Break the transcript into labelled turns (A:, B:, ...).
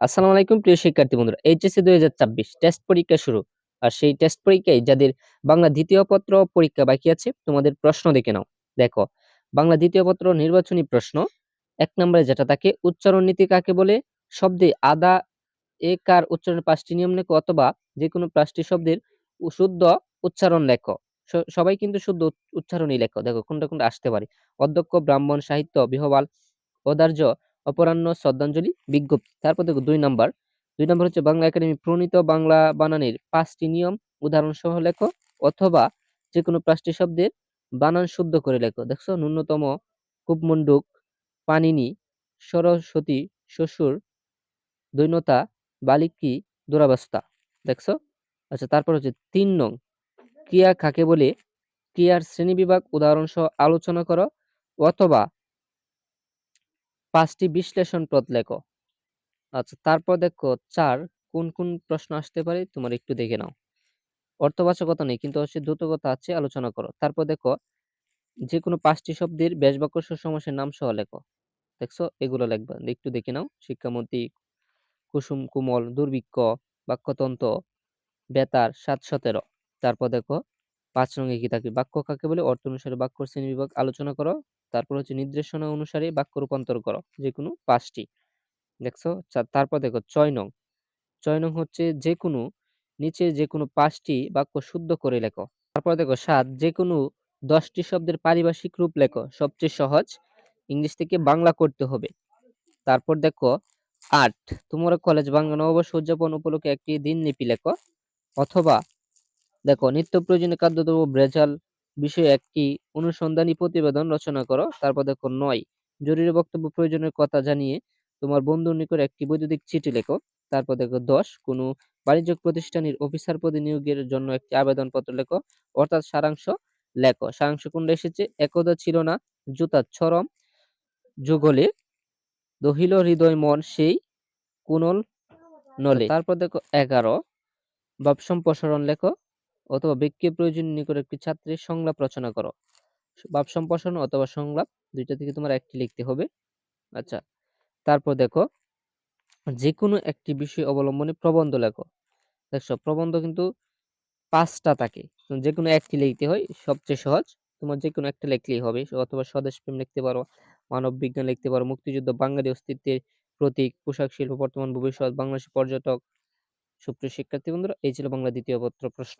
A: আসসালামু আলাইকুম, প্রিয় শিক্ষার্থী বন্ধুরা। এইচএসসি দুই হাজার ছাব্বিশ টেস্ট পরীক্ষা শুরু। আর সেই টেস্ট পরীক্ষায় যাদের বাংলা দ্বিতীয় পত্র পরীক্ষা বাকি আছে, তোমাদের প্রশ্ন দেখে নাও। দেখো, বাংলা দ্বিতীয় পত্র নির্বাচনী প্রশ্ন। এক নম্বরে যেটা থাকে উচ্চারণ নীতি কাকে বলে? শব্দে আদা, এ, কার উচ্চারণের পাঁচটি নিয়ম লেখো অথবা যে কোনো পাঁচটি শব্দের শুদ্ধ উচ্চারণ লেখো। সবাই কিন্তু শুদ্ধ উচ- উচ্চারণই লেখো। দেখো, কোনটা কোনটা আসতে পারে। অধ্যক্ষ, ব্রাহ্মণ, সাহিত্য, বিহবাল অদার্য অপরাহ্ন শ্রদ্ধাঞ্জলি বিজ্ঞপ্তি। তারপর দেখো দুই নাম্বার। দুই নম্বর হচ্ছে বাংলা একাডেমি প্রণীত বাংলা বানানের পাঁচটি নিয়ম উদাহরণ সহ লেখো অথবা যে কোনো পাঁচটি শব্দের বানান শুদ্ধ করে লেখো। দেখছ? ন্যূনতম কূপমণ্ডুক পানিনি সরস্বতী, শ্বশুর দৈন্যতা বালিকি, দুরাবস্থা। দেখছ? আচ্ছা তারপর হচ্ছে তিন নং। ক্রিয়া কাকে বলে? ক্রিয়ার শ্রেণীবিভাগ উদাহরণ সহ আলোচনা করো অথবা পাঁচটি বিশ্লেষণ পদ লেখো। আচ্ছা তারপর দেখো চার, কোন কোন প্রশ্ন আসতে পারে তোমার একটু দেখে নাও। অর্থবাচকতা নেই, কিন্তু হচ্ছে দ্রুতকতা আছে, আলোচনা করো। তারপর দেখো যে কোনো পাঁচটি শব্দের বেশ বাক্য সমাসের নাম সহ লেখো। দেখছ? এগুলো লিখবা। একটু দেখে নাও। শিক্ষামন্ত্রী, কুসুম, কুমল, দুর্ভিক্ষ, বাক্যতন্ত্র, বেতার, সাত সতেরো। তারপর দেখো পাঁচ রঙে কি থাকে বাক্য কাকে বলে? অর্থ অনুসারে বাক্য শ্রেণি বিভাগ আলোচনা করো। তারপর হচ্ছে নির্দেশনা অনুসারে বাক্য রূপান্তর করো যে কোনো পাঁচটি। দেখছ? তারপর দেখো, ছয় নং। ছয় নং হচ্ছে যে কোনো নিচে যে কোনো পাঁচটি বাক্য শুদ্ধ করে লেখো। তারপর দেখো, সাত যে কোনো দশটি শব্দের পারিভাষিক রূপ লেখো। সবচেয়ে সহজ, ইংলিশ থেকে বাংলা করতে হবে। তারপর দেখো, আট, তোমার কলেজ বাংলা নববর্ষ উদযাপন উপলক্ষে একটি দিনলিপি লেখো। অথবা দেখো, নিত্য প্রয়োজনীয় খাদ্যদ্রব্য, ভেজাল বিষয়ে একটি অনুসন্ধানী প্রতিবেদন রচনা করো। তারপর দেখো, নয়। জরুরি বক্তব্য প্রয়োজনের কথা জানিয়ে তোমার বন্ধুর নিকট একটি বৈদ্যুতিক চিঠি লেখো। তারপর দেখো, দশ। কোনো বাণিজ্যিক প্রতিষ্ঠানের অফিসার পদে নিয়োগের জন্য একটি আবেদনপত্র লেখো। অর্থাৎ সারাংশ লেখো। সারাংশ কোনটা এসেছে? একদা ছিল না, জুতা ছরম যুগলে দহিল হৃদয় মন, সেই কুনল নলে। তারপর দেখো, এগারো। ভাব সম্প্রসারণ লেখো। অথবা ব্যক্তি প্রয়োজন নিকট একটি ছাত্রের সংলাপ রচনা করো। ভাব সম্প্রসারণ অথবা সংলাপ, দুইটা থেকে তোমার একটি লিখতে হবে। আচ্ছা তারপর দেখো যে কোনো একটি বিষয় অবলম্বনে প্রবন্ধ লেখো। দেখছ, প্রবন্ধ কিন্তু পাঁচটা থাকে। যে কোনো একটি লিখতে হয়, সবচেয়ে সহজ। তোমার যে কোনো একটা লিখলেই হবে। অথবা স্বদেশ প্রেম লিখতে পারো, মানব বিজ্ঞান লিখতে পারো, মুক্তিযুদ্ধ, বাঙালি অস্তিত্বের প্রতীক, পোশাক শিল্প, বর্তমান ভবিষ্যৎ, বাংলাদেশের পর্যটক, সুপ্রিয় শিক্ষার্থী বন্ধুরা, এই ছিল বাংলা দ্বিতীয় পত্র প্রশ্ন।